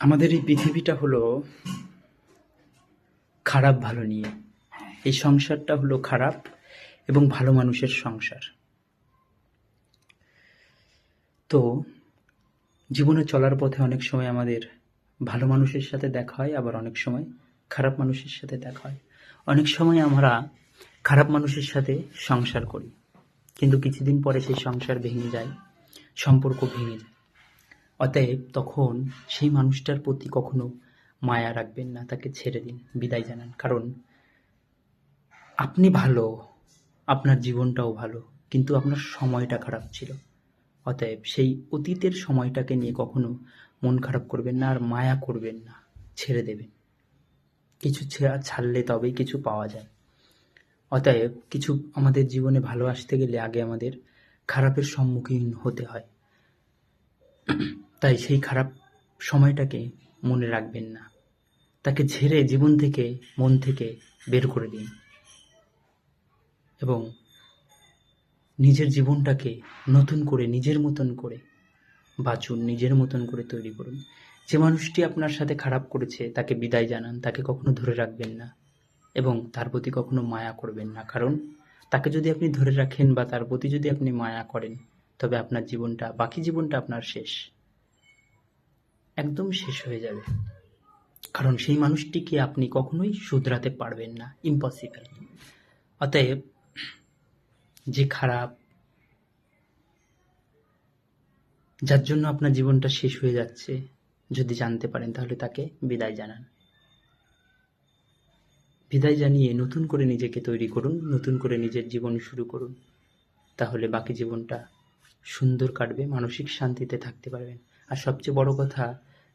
আমাদের এই পৃথিবীটা হলো খারাপ ভালো নিয়ে। এই সংসারটা হলো খারাপ এবং ভালো মানুষের সংসার। তো জীবনে চলার পথে অনেক সময় আমাদের ভালো মানুষের সাথে দেখা হয়, আবার অনেক সময় খারাপ মানুষের সাথে দেখা হয়। অনেক সময় আমরা খারাপ মানুষের সাথে সংসার করি, কিন্তু কিছুদিন পরে সেই সংসার ভেঙে যায়, সম্পর্ক ভেঙে যায়। অতএব তখন সেই মানুষটার প্রতি কখনো মায়া রাখবেন না, তাকে ছেড়ে দিন, বিদায় জানান। কারণ আপনি ভালো, আপনার জীবনটাও ভালো, কিন্তু আপনার সময়টা খারাপ ছিল। অতএব সেই অতীতের সময়টাকে নিয়ে কখনো মন খারাপ করবেন না আর মায়া করবেন না, ছেড়ে দেবেন। কিছু ছেড়া- ছাড়লে তবেই কিছু পাওয়া যায়। অতএব কিছু আমাদের জীবনে ভালো আসতে গেলে আগে আমাদের খারাপের সম্মুখীন হতে হয়। তাই সেই খারাপ সময়টাকে মনে রাখবেন না। তাকে ঝেড়ে জীবন থেকে, মন থেকে বের করে দিন এবং নিজের জীবনটাকে নতুন করে, নিজের মতন করে বাঁচুন, নিজের মতন করে তৈরি করুন। যে মানুষটি আপনার সাথে খারাপ করেছে, তাকে বিদায় জানান, তাকে কখনো ধরে রাখবেন না এবং তার প্রতি কখনো মায়া করবেন না। কারণ তাকে যদি আপনি ধরে রাখেন বা তার প্রতি যদি আপনি মায়া করেন, তবে আপনার জীবনটা, বাকি জীবনটা আপনার শেষ। একদম শেষ হয়ে যাবে। কারণ সেই মানুষটিকে আপনি কখনোই শুধরাতে পারবেন না। ইম্পসিবল অতএব, যে খারাপ, যার জন্য আপনার জীবনটা শেষ হয়ে যাচ্ছে, যদি জানতে পারেন, তাহলে তাকে বিদায় জানান। বিদায় জানিয়ে নতুন করে নিজেকে তৈরি করুন, নতুন করে নিজের জীবন শুরু করুন। তাহলে বাকি জীবনটা সুন্দর কাটবে, মানসিক শান্তিতে থাকতে পারবেন। আর সবচেয়ে বড় কথা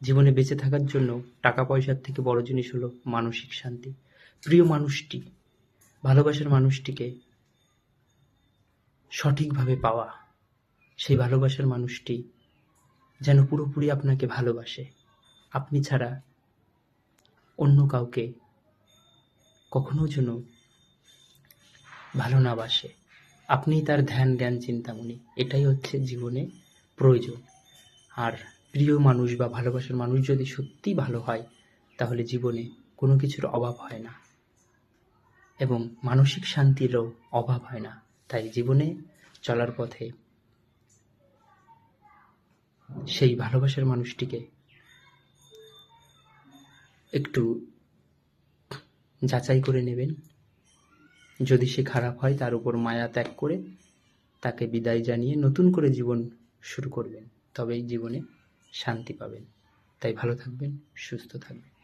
জীবনে বেঁচে থাকার জন্য টাকা পয়সার থেকে বড় জিনিস হলো মানসিক শান্তি। প্রিয় মানুষটি, ভালোবাসার মানুষটিকে সঠিকভাবে পাওয়া, সেই ভালোবাসার মানুষটি যেন পুরোপুরি আপনাকে ভালোবাসে। আপনি ছাড়া অন্য কাউকে কখনো যেন ভালো না বাসে। আপনি তার ধ্যান, জ্ঞান, চিন্তামণি, এটাই হচ্ছে জীবনে প্রয়োজন। আর প্রিয় মানুষ বা ভালোবাসার মানুষ যদি সত্যি ভালো হয়, তাহলে জীবনে কোনো কিছুর অভাব হয় না। এবং মানসিক শান্তিরও অভাব হয় না। তাই জীবনে চলার পথে সেই ভালোবাসার মানুষটিকে একটু যাচাই করে নেবেন। যদি সে খারাপ হয়, তার উপর মায়া ত্যাগ করে তাকে বিদায় জানিয়ে নতুন করে জীবন শুরু করবেন। তবেই জীবনে শান্তি পাবেন। তাই ভালো থাকবেন সুস্থ থাকবেন।